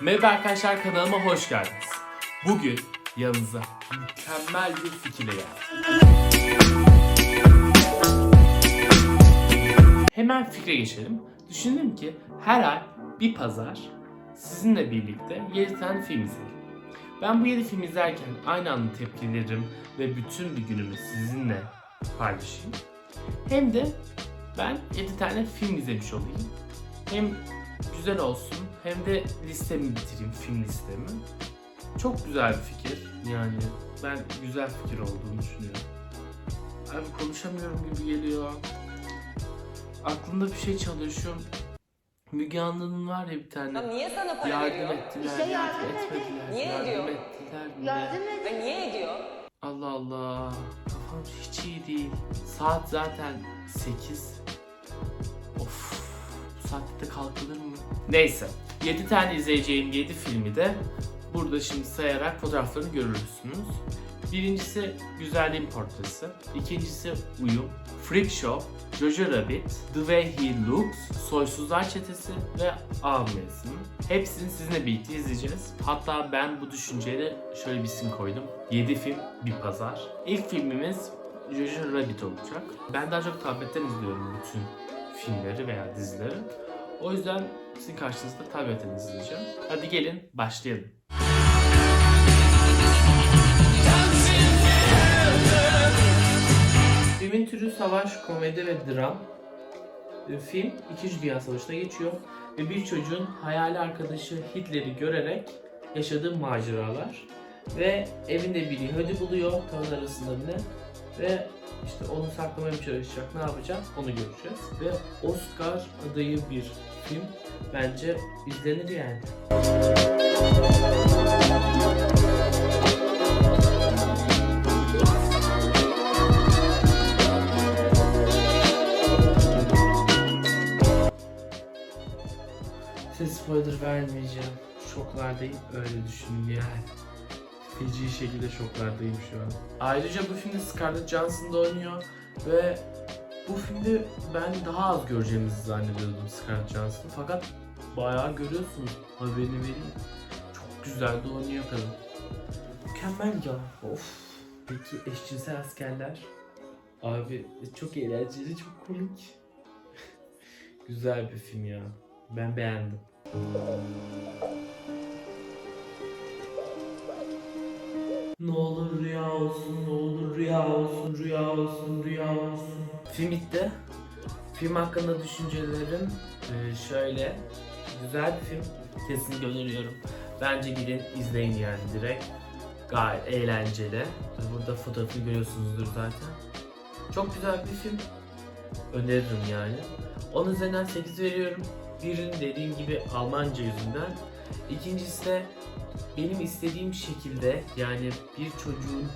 Merhaba arkadaşlar kanalıma hoş geldiniz. Bugün yanınıza mükemmel bir fikirle geldim. Hemen fikre geçelim. Düşündüm ki her ay bir pazar sizinle birlikte 7 tane film izleyelim. Ben bu 7 film izlerken aynı anda tepkilerim ve bütün bir günümü sizinle paylaşayım. Hem de ben 7 tane film izlemiş olayım. Hem güzel olsun hem de listemi bitireyim film listemi. Çok güzel bir fikir. Yani ben güzel fikir olduğunu düşünüyorum. Abi konuşamıyorum gibi geliyor. Aklımda bir şey çalıyor şu Müge Anlı'nın var ya bir Ya tane. niye sana para Yardım veriyor? ettiler, İşte yardım yardım etmediler. Niye yardım ediyor? ettiler bile. Yardım. Ve niye ediyor? Allah Allah. Kafam hiç iyi değil. Saat zaten 8. Of. Bu saatte kalkılır mı? Neyse. 7 tane izleyeceğim 7 filmi de burada şimdi sayarak fotoğraflarını görürsünüz. Birincisi Güzelliğin Portresi. İkincisi Uyum. Freak Show. Jojo Rabbit. The Way He Looks. Soysuzlar Çetesi ve Av. Hepsini sizinle birlikte izleyeceğiz. Hatta ben bu düşünceyle şöyle bir isim koydum. 7 film bir pazar. İlk filmimiz Jojo Rabbit olacak. Ben daha çok tabletten izliyorum bütün filmleri veya dizileri. O yüzden sizin karşınızda tabletten izleyeceğim. Hadi gelin başlayalım. Filmin türü savaş, komedi ve dram. E, Film 2. Dünya Savaşı'nda geçiyor ve bir çocuğun hayali arkadaşı Hitler'i görerek yaşadığı maceralar ve evinde bir ödü buluyor tavın arasında bile ve işte onu saklamaya mı çalışacak, ne yapacak onu göreceğiz. Ve Oscar adayı bir film. Bence izlenir yani. Size spoiler vermeyeceğim. Şoklardayım öyle düşünün yani. Feci şekilde şoklardayım şu an. Ayrıca bu filmde Scarlett Johansson da oynuyor ve bu filmde ben daha az göreceğimizi zannediyordum Scarlett Johansson fakat bayağı görüyorsunuz haberini vereyim. Çok güzel de oynuyor kadın. Mükemmel ya. Of. Peki eşcinsel askerler? Abi çok eğlenceli, çok komik. güzel bir film ya. Ben beğendim. Ne olur rüya olsun, ne olur rüya olsun, rüya olsun, rüya olsun. Film bitti. Film hakkında düşüncelerim e, şöyle. Güzel bir film. Kesinlikle öneriyorum. Bence gidin izleyin yani direkt. Gayet eğlenceli. Burada fotoğrafını görüyorsunuzdur zaten. Çok güzel bir film. Öneririm yani. Onun üzerinden 8 veriyorum. Birinin dediğim gibi Almanca yüzünden. İkincisi de benim istediğim şekilde yani bir çocuğun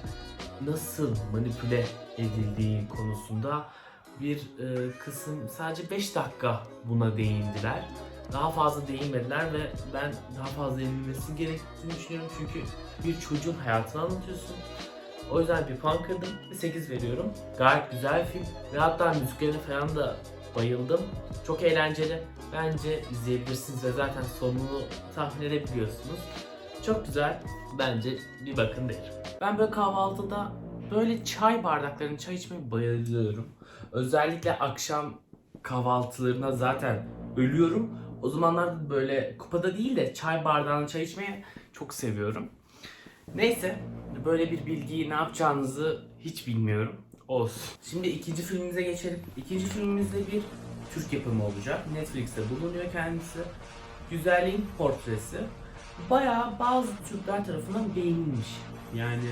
nasıl manipüle edildiği konusunda bir e, kısım sadece 5 dakika buna değindiler. Daha fazla değinmediler ve ben daha fazla değinilmesi gerektiğini düşünüyorum çünkü bir çocuğun hayatını anlatıyorsun. O yüzden bir puan kırdım ve 8 veriyorum. Gayet güzel bir film ve hatta müziklerine falan da bayıldım. Çok eğlenceli. Bence izleyebilirsiniz ve zaten sonunu tahmin edebiliyorsunuz. Çok güzel. Bence bir bakın derim. Ben böyle kahvaltıda böyle çay bardaklarını çay içmeye bayılıyorum. Özellikle akşam kahvaltılarına zaten ölüyorum. O zamanlar böyle kupada değil de çay bardağına çay içmeye çok seviyorum. Neyse böyle bir bilgiyi ne yapacağınızı hiç bilmiyorum. Olsun. Şimdi ikinci filmimize geçelim. İkinci filmimizde bir Türk yapımı olacak. Netflix'te bulunuyor kendisi. Güzelliğin portresi. Bayağı bazı Türkler tarafından beğenilmiş. Yani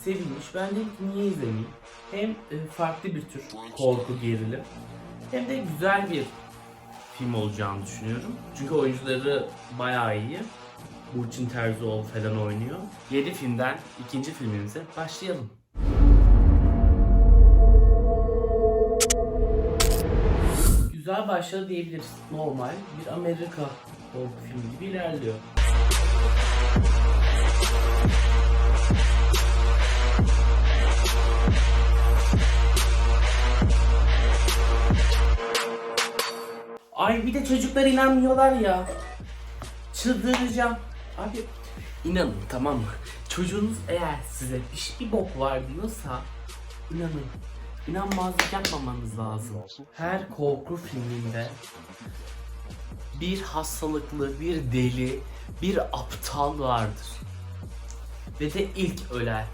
sevilmiş. Ben ki niye izlemeyeyim? Hem e, farklı bir tür korku gerilim hem de güzel bir film olacağını düşünüyorum. Çünkü oyuncuları bayağı iyi. Burçin Terzioğlu falan oynuyor. 7 filmden ikinci filmimize başlayalım. Güzel başladı diyebiliriz. Normal bir Amerika korku filmi gibi ilerliyor. Ay bir de çocuklar inanmıyorlar ya. Çıldıracağım. Abi inanın tamam mı? Çocuğunuz eğer size bir, bir bok var diyorsa inanın. İnanmazlık yapmamanız lazım. Her korku filminde bir hastalıklı, bir deli, bir aptal vardır. Ve de ilk ölen.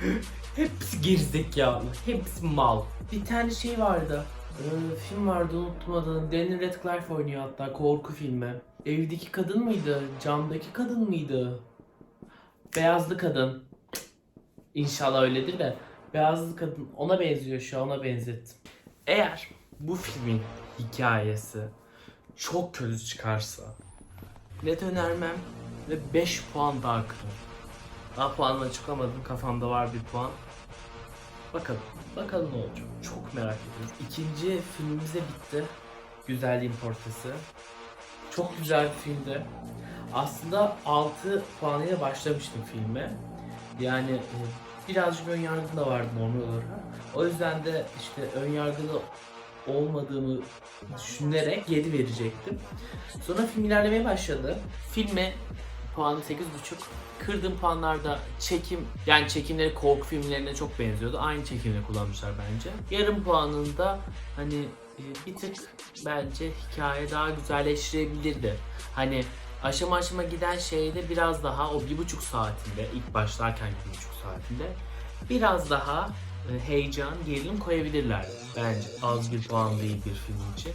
hepsi gerizekalı, hepsi mal. Bir tane şey vardı. Ee, film vardı unuttum adını. Daniel Radcliffe oynuyor hatta korku filmi. Evdeki kadın mıydı? Camdaki kadın mıydı? Beyazlı kadın. İnşallah öyledir de. Beyazlı kadın ona benziyor şu ona benzettim. Eğer bu filmin hikayesi çok kötü çıkarsa net önermem ve 5 puan daha kırarım. Daha puanla çıkamadım kafamda var bir puan. Bakalım. Bakalım ne olacak. Çok merak ediyorum. İkinci filmimiz de bitti. Güzelliğin Portresi. Çok güzel bir filmdi. Aslında 6 puanıyla başlamıştım filme. Yani e, birazcık ön yargım da vardı normal olarak. O yüzden de işte ön yargılı olmadığımı düşünerek 7 verecektim. Sonra film ilerlemeye başladı. Filme puanı 8.5. Kırdığım puanlarda çekim, yani çekimleri korku filmlerine çok benziyordu. Aynı çekimleri kullanmışlar bence. Yarım puanında hani e, bir tık bence hikaye daha güzelleştirebilirdi. Hani aşama aşama giden şeyde biraz daha o bir buçuk saatinde, ilk başlarken bir buçuk saatinde biraz daha e, heyecan, gerilim koyabilirlerdi bence. Az bir puan değil bir film için.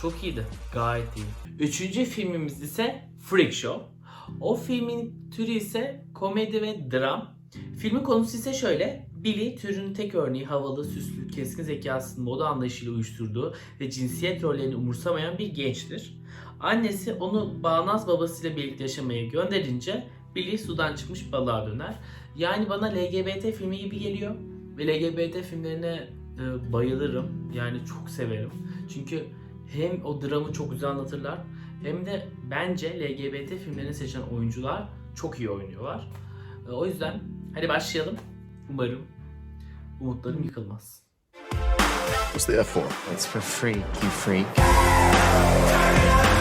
Çok iyiydi. Gayet iyi. Üçüncü filmimiz ise Freak Show. O filmin türü ise komedi ve dram. Filmin konusu ise şöyle. Billy türünün tek örneği havalı, süslü, keskin zekasının moda anlayışıyla uyuşturduğu ve cinsiyet rollerini umursamayan bir gençtir. Annesi onu bağnaz babasıyla birlikte yaşamaya gönderince Billy sudan çıkmış balığa döner. Yani bana LGBT filmi gibi geliyor. Ve LGBT filmlerine e, bayılırım. Yani çok severim. Çünkü hem o dramı çok güzel anlatırlar hem de bence LGBT filmlerini seçen oyuncular çok iyi oynuyorlar. E, O yüzden hadi başlayalım. Umarım umutlarım yıkılmaz. What's the F for? It's for free, you freak.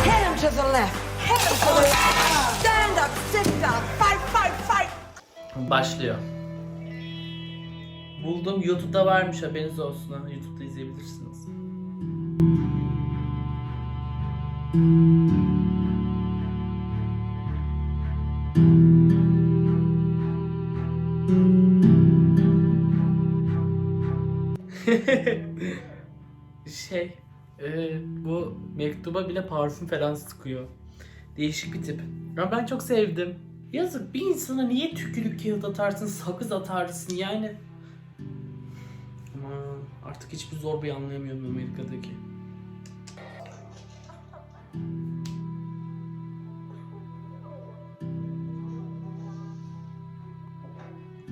Hit him to the left. Hit him to the left. Stand up, sit down, fight, fight, fight. Başlıyor. Buldum. YouTube'da varmış haberiniz olsun ha. YouTube'da izleyebilirsiniz. şey, e, bu mektuba bile parfüm falan sıkıyor. Değişik bir tip. Ya ben çok sevdim. Yazık bir insana niye tükürük kağıt atarsın, sakız atarsın yani. Aman artık hiçbir zorbayı anlayamıyorum Amerika'daki.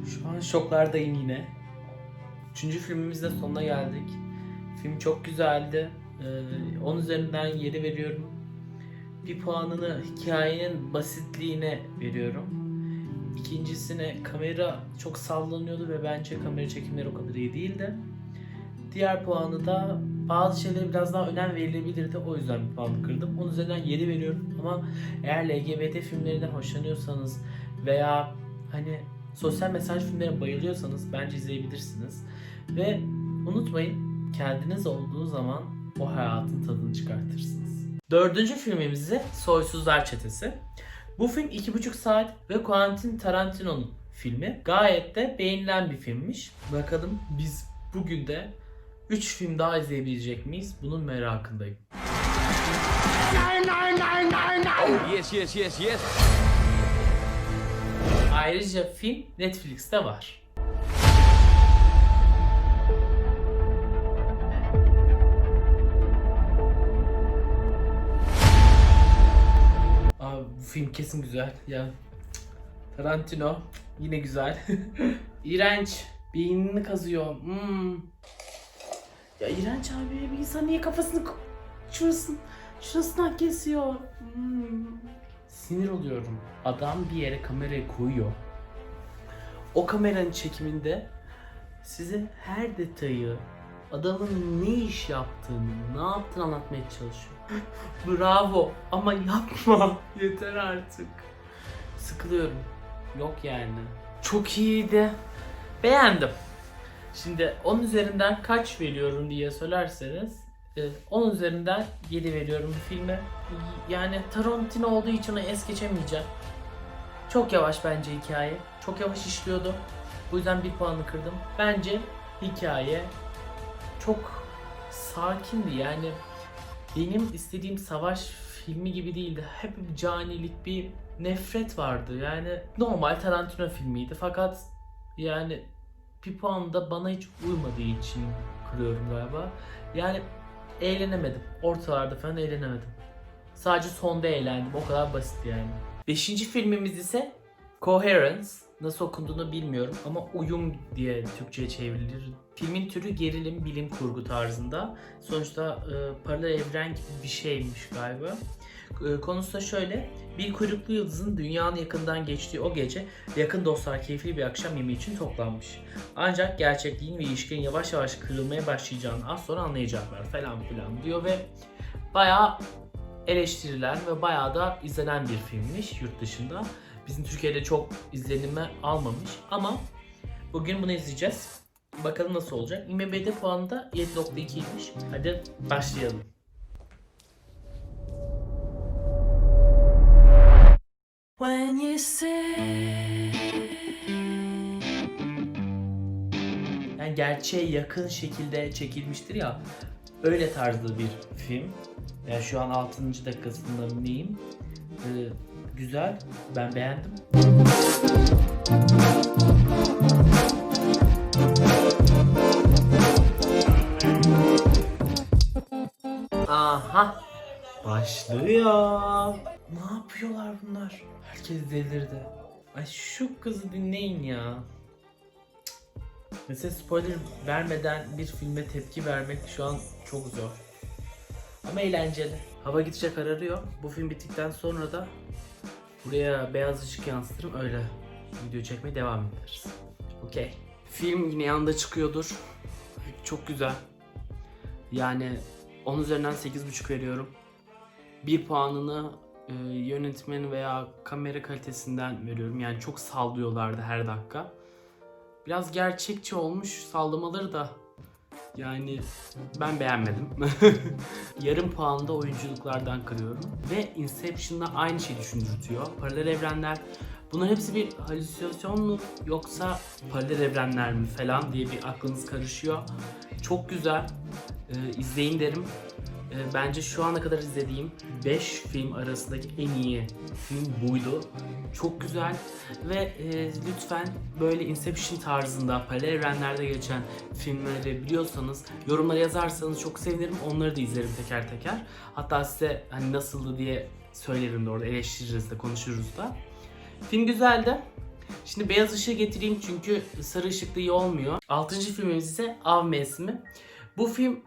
Şu an şoklardayım yine. Üçüncü filmimizde sonuna geldik. Film çok güzeldi. Ee, 10 üzerinden 7 veriyorum. Bir puanını hikayenin basitliğine veriyorum. İkincisine kamera çok sallanıyordu ve bence kamera çekimleri o kadar iyi değildi. Diğer puanı da bazı şeylere biraz daha önem verilebilirdi. O yüzden bir puan kırdım. Onun üzerinden 7 veriyorum. Ama eğer LGBT filmlerinden hoşlanıyorsanız veya hani sosyal mesaj filmlerine bayılıyorsanız bence izleyebilirsiniz. Ve unutmayın kendiniz olduğu zaman o hayatın tadını çıkartırsınız. Dördüncü filmimiz ise Soysuzlar Çetesi. Bu film 2,5 saat ve Quentin Tarantino'nun filmi. Gayet de beğenilen bir filmmiş. Bakalım biz bugün de 3 film daha izleyebilecek miyiz? Bunun merakındayım. Yes, yes, yes, yes. Ayrıca film Netflix'te var. Bu film kesin güzel. Ya Tarantino yine güzel. İğrenç. Beynini kazıyor. Hmm. Ya iğrenç abi bir insan niye kafasını şurasını şurasından kesiyor. Hmm. Sinir oluyorum. Adam bir yere kamerayı koyuyor. O kameranın çekiminde size her detayı, adamın ne iş yaptığını, ne yaptığını anlatmaya çalışıyor. Bravo ama yapma. Yeter artık. Sıkılıyorum. Yok yani. Çok iyiydi. Beğendim. Şimdi 10 üzerinden kaç veriyorum diye söylerseniz e, 10 üzerinden 7 veriyorum filme. Yani Tarantino olduğu için es geçemeyeceğim. Çok yavaş bence hikaye. Çok yavaş işliyordu. Bu yüzden bir puanı kırdım. Bence hikaye çok sakindi yani benim istediğim savaş filmi gibi değildi. Hep bir canilik, bir nefret vardı. Yani normal Tarantino filmiydi fakat yani bir puan da bana hiç uymadığı için kırıyorum galiba. Yani eğlenemedim. Ortalarda falan eğlenemedim. Sadece sonda eğlendim. O kadar basit yani. Beşinci filmimiz ise Coherence. Nasıl okunduğunu bilmiyorum ama uyum diye Türkçe'ye çevrilir. Filmin türü gerilim, bilim kurgu tarzında. Sonuçta e, paralel evren gibi bir şeymiş galiba. E, konusu da şöyle. Bir kuyruklu yıldızın dünyanın yakından geçtiği o gece yakın dostlar keyifli bir akşam yemeği için toplanmış. Ancak gerçekliğin ve ilişkinin yavaş yavaş kırılmaya başlayacağını az sonra anlayacaklar falan filan diyor ve bayağı eleştirilen ve bayağı da izlenen bir filmmiş yurt dışında. Bizim Türkiye'de çok izlenime almamış ama bugün bunu izleyeceğiz. Bakalım nasıl olacak. IMDb'de puanı da 7.2'ymiş. Hadi başlayalım. When you say Yani gerçeğe yakın şekilde çekilmiştir ya. Öyle tarzda bir film. Yani şu an 6. dakikasında mı neyim? Ee, güzel. Ben beğendim. Aha. Başlıyor. Ne yapıyorlar bunlar? Herkes delirdi. Ay şu kızı dinleyin ya. Mesela spoiler vermeden bir filme tepki vermek şu an çok zor. Ama eğlenceli. Hava gidecek kararıyor. Bu film bittikten sonra da buraya beyaz ışık yansıtırım öyle video çekmeye devam ederiz. Okey. Film yine yanında çıkıyordur. Çok güzel. Yani 10 üzerinden 8.5 veriyorum. Bir puanını e, yönetmen veya kamera kalitesinden veriyorum. Yani çok sallıyorlardı her dakika. Biraz gerçekçi olmuş sallamaları da yani ben beğenmedim. Yarım puanı da oyunculuklardan kırıyorum. Ve Inception'da aynı şeyi düşündürtüyor. Paralel evrenler bunların hepsi bir halüsinasyon mu yoksa paralel evrenler mi falan diye bir aklınız karışıyor. Çok güzel. Ee, izleyin derim. Ee, bence şu ana kadar izlediğim 5 film arasındaki en iyi film buydu. Çok güzel ve e, lütfen böyle Inception tarzında paralel evrenlerde geçen filmleri biliyorsanız yorumlara yazarsanız çok sevinirim. Onları da izlerim teker teker. Hatta size hani nasıldı diye söylerim de orada eleştiririz de konuşuruz da. Film güzeldi. Şimdi beyaz ışığı getireyim çünkü sarı ışıklı iyi olmuyor. Altıncı filmimiz ise Av Mevsimi. Bu film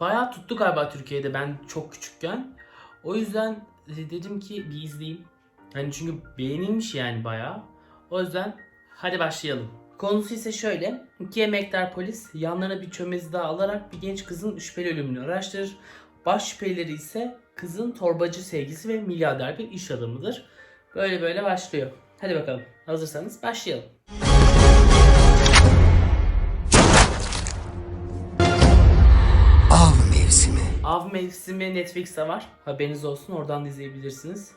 bayağı tuttu galiba Türkiye'de ben çok küçükken. O yüzden dedim ki bir izleyeyim. Hani çünkü beğenilmiş yani bayağı. O yüzden hadi başlayalım. Konusu ise şöyle. İki emektar polis yanlarına bir çömezi daha alarak bir genç kızın şüpheli ölümünü araştırır. Baş şüpheleri ise kızın torbacı sevgisi ve milyarder bir iş adamıdır. Böyle böyle başlıyor. Hadi bakalım. Hazırsanız başlayalım. Mevsimi Netflix'te var. Haberiniz olsun oradan da izleyebilirsiniz.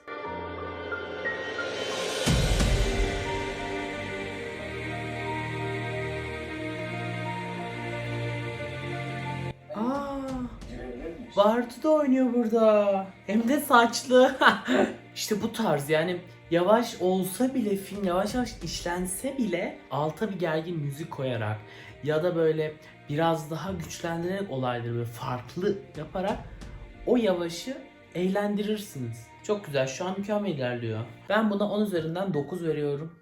Aa, Bartu da oynuyor burada. Hem de saçlı. işte bu tarz yani yavaş olsa bile film yavaş yavaş işlense bile alta bir gergin müzik koyarak ya da böyle biraz daha güçlendirerek olayları böyle farklı yaparak o yavaşı eğlendirirsiniz. Çok güzel. Şu an mükemmel ilerliyor. Ben buna 10 üzerinden 9 veriyorum.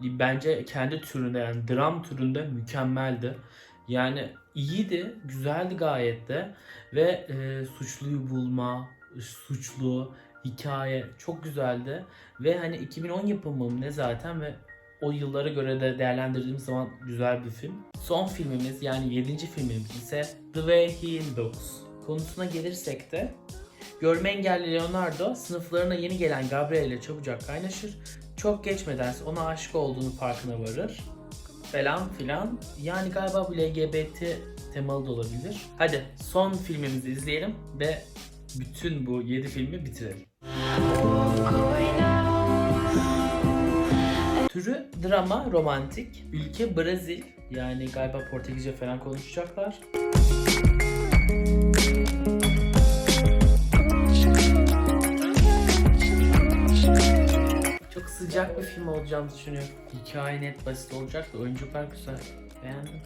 Bence kendi türünde yani dram türünde mükemmeldi. Yani iyiydi, güzeldi gayet de ve e, suçluyu bulma, suçlu, hikaye çok güzeldi ve hani 2010 yapımı mı ne zaten ve o yıllara göre de değerlendirdiğimiz zaman güzel bir film. Son filmimiz yani 7. filmimiz ise The Way He Looks. Konusuna gelirsek de Görme engelli Leonardo sınıflarına yeni gelen Gabriel ile çabucak kaynaşır. Çok geçmeden ona aşık olduğunu farkına varır. Falan filan. Yani galiba bu LGBT temalı da olabilir. Hadi son filmimizi izleyelim ve bütün bu 7 filmi bitirelim. Türü drama, romantik. Ülke Brezil. Yani galiba Portekizce falan konuşacaklar. Çok sıcak bir film olacağını düşünüyorum. Hikaye net basit olacak da oyuncular güzel. Beğendim.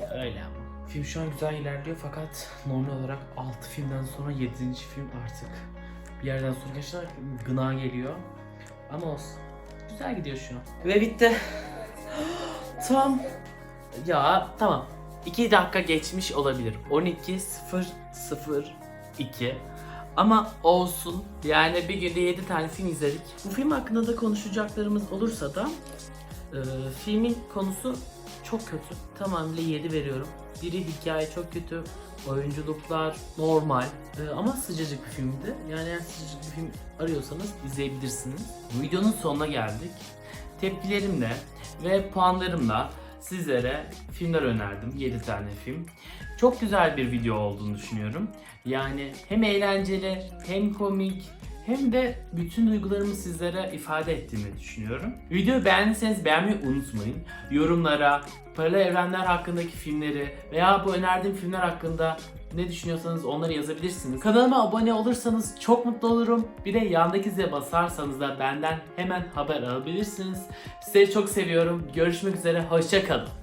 Ya öyle ama. Film şu an güzel ilerliyor fakat normal olarak 6 filmden sonra 7. film artık bir yerden sonra gerçekten gına geliyor. Ama olsun. Güzel gidiyor şu an. Ve bitti. Tam. Ya tamam. 2 dakika geçmiş olabilir. 12.002 ama olsun. Yani bir günde 7 tane film izledik. Bu film hakkında da konuşacaklarımız olursa da e, filmin konusu çok kötü. Tamamıyla 7 veriyorum. Biri hikaye çok kötü. Oyunculuklar normal. E, ama sıcacık bir filmdi. Yani eğer sıcacık bir film arıyorsanız izleyebilirsiniz. Videonun sonuna geldik. Tepkilerimle ve puanlarımla sizlere filmler önerdim. 7 tane film. Çok güzel bir video olduğunu düşünüyorum. Yani hem eğlenceli, hem komik, hem de bütün duygularımı sizlere ifade ettiğimi düşünüyorum. Videoyu beğendiyseniz beğenmeyi unutmayın. Yorumlara, paralel evrenler hakkındaki filmleri veya bu önerdiğim filmler hakkında ne düşünüyorsanız onları yazabilirsiniz. Kanalıma abone olursanız çok mutlu olurum. Bir de yandaki zile basarsanız da benden hemen haber alabilirsiniz. Sizleri çok seviyorum. Görüşmek üzere. Hoşçakalın.